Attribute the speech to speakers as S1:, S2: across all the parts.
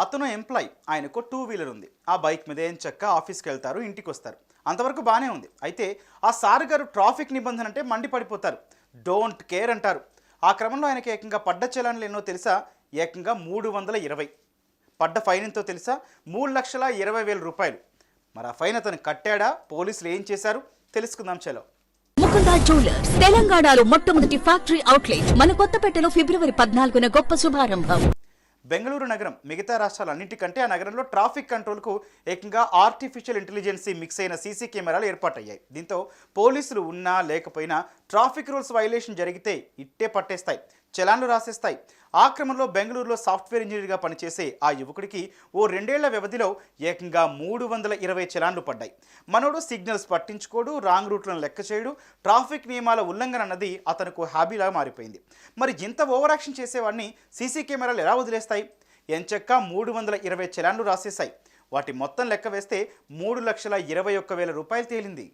S1: అతను ఎంప్లాయ్. ఆయనకు two wheeler ఉంది. ఆ బైక్ మీద ఏం చక్క ఆఫీస్కి వెళ్తారు ఇంటికి వస్తారు. అంతవరకు బాగానే ఉంది. అయితే ఆ సార్ గారు ట్రాఫిక్ నిబంధన అంటే మండిపడిపోతారు. డోంట్ కేర్ అంటారు. ఆ క్రమంలో ఆయనకి ఏకంగా పడ్డ చలాన్లు ఎన్నో తెలుసా? ఏకంగా మూడు వందల ఇరవై. పడ్డ ఫైన్ ఎంతో తెలుసా? మూడు లక్షల ఇరవై వేల రూపాయలు. మరి ఆ ఫైన్ అతను కట్టాడా? పోలీసులు ఏం చేశారు? తెలుసుకుందాం చలో.
S2: ముకుందా జ్యువెలర్స్ తెలంగాణలో మొట్టమొదటి ఫ్యాక్టరీ అవుట్లెట్ మన కొత్తపేటలో ఫిబ్రవరి పద్నాలుగున గొప్ప శుభారంభం.
S1: బెంగళూరు నగరం మిగతా రాష్ట్రాలన్నింటికంటే ఆ నగరంలో ట్రాఫిక్ కంట్రోల్కు ఏకంగా ఆర్టిఫిషియల్ ఇంటెలిజెన్సీ మిక్స్ అయిన సీసీ కెమెరాలు ఏర్పాటయ్యాయి. దీంతో పోలీసులు ఉన్నా లేకపోయినా ట్రాఫిక్ రూల్స్ వైలేషన్ జరిగితే ఇట్టే పట్టేస్తాయి. చలాన్లు రాసేస్తాయి. ఆ క్రమంలో బెంగళూరులో సాఫ్ట్వేర్ ఇంజనీర్గా పనిచేసే ఆ యువకుడికి ఓ రెండేళ్ళ వ్యవధిలో ఏకంగా మూడు వందల ఇరవై చలాన్లు పడ్డాయి. మనోడు సిగ్నల్స్ పట్టించుకోడు రాంగ్ రూట్లను లెక్క చేయడు ట్రాఫిక్ నియమాల ఉల్లంఘన అన్నది అతనికి హాబీలా మారిపోయింది. మరి ఇంత ఓవర్ యాక్షన్ చేసేవాడిని సీసీ కెమెరాలు ఎలా వదిలేస్తాయి? ఎంచక్క మూడు వందల ఇరవై చలాన్లు రాసేశాయి. వాటి మొత్తం లెక్క వేస్తే మూడు లక్షల ఇరవై ఒక్క వేల రూపాయలు తేలింది.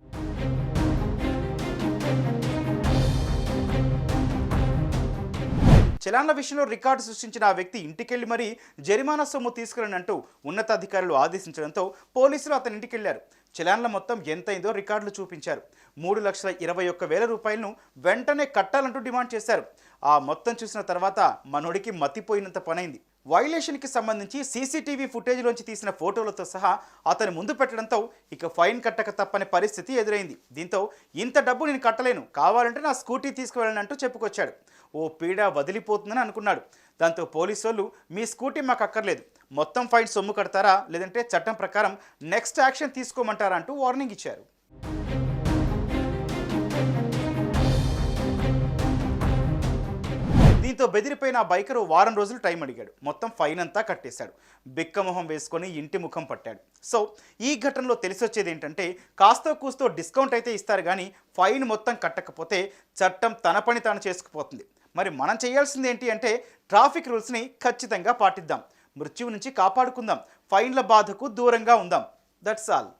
S1: చలాన్ల విషయంలో రికార్డు సృష్టించిన ఆ వ్యక్తి ఇంటికెళ్ళి మరీ జరిమానా సొమ్ము తీసుకురనంటూ ఉన్నతాధికారులు ఆదేశించడంతో పోలీసులు అతని ఇంటికెళ్ళారు. చలాన్ల మొత్తం ఎంతైందో రికార్డులు చూపించారు. మూడు లక్షల ఇరవై ఒక్క వేల రూపాయలను వెంటనే కట్టాలంటూ డిమాండ్ చేశారు. ఆ మొత్తం చూసిన తర్వాత మనోడికి మతిపోయినంత పనైంది. వైలేషన్కి సంబంధించి సీసీటీవీ ఫుటేజ్లోంచి తీసిన ఫోటోలతో సహా అతను ముందు పెట్టడంతో ఇక ఫైన్ కట్టక తప్పని పరిస్థితి ఎదురైంది. దీంతో ఇంత డబ్బు నేను కట్టలేను కావాలంటే నా స్కూటీ తీసుకువెళ్ళను అంటూ చెప్పుకొచ్చాడు. ఓ పీడ వదిలిపోతుందని అనుకున్నాడు. దాంతో పోలీసు వాళ్ళు మీ స్కూటీ మాకు అక్కర్లేదు. మొత్తం ఫైన్ సొమ్ము కడతారా? లేదంటే చట్టం ప్రకారం నెక్స్ట్ యాక్షన్ తీసుకోమంటారా? అంటూ వార్నింగ్ ఇచ్చారు. దీంతో బెదిరిపోయిన ఆ బైకరు వారం రోజులు టైం అడిగాడు. మొత్తం ఫైన్ అంతా కట్టేశాడు. బిక్కమొహం వేసుకొని ఇంటి ముఖం పట్టాడు. సో ఈ ఘటనలో తెలిసొచ్చేది ఏంటంటే కాస్తో కూస్తో డిస్కౌంట్ అయితే ఇస్తారు కానీ ఫైన్ మొత్తం కట్టకపోతే చట్టం తన పని తాను చేసుకుపోతుంది. మరి మనం చేయాల్సింది ఏంటి అంటే ట్రాఫిక్ రూల్స్ని ఖచ్చితంగా పాటిద్దాం. మృత్యువు నుంచి కాపాడుకుందాం. ఫైన్ల బాధకు దూరంగా ఉందాం. That's all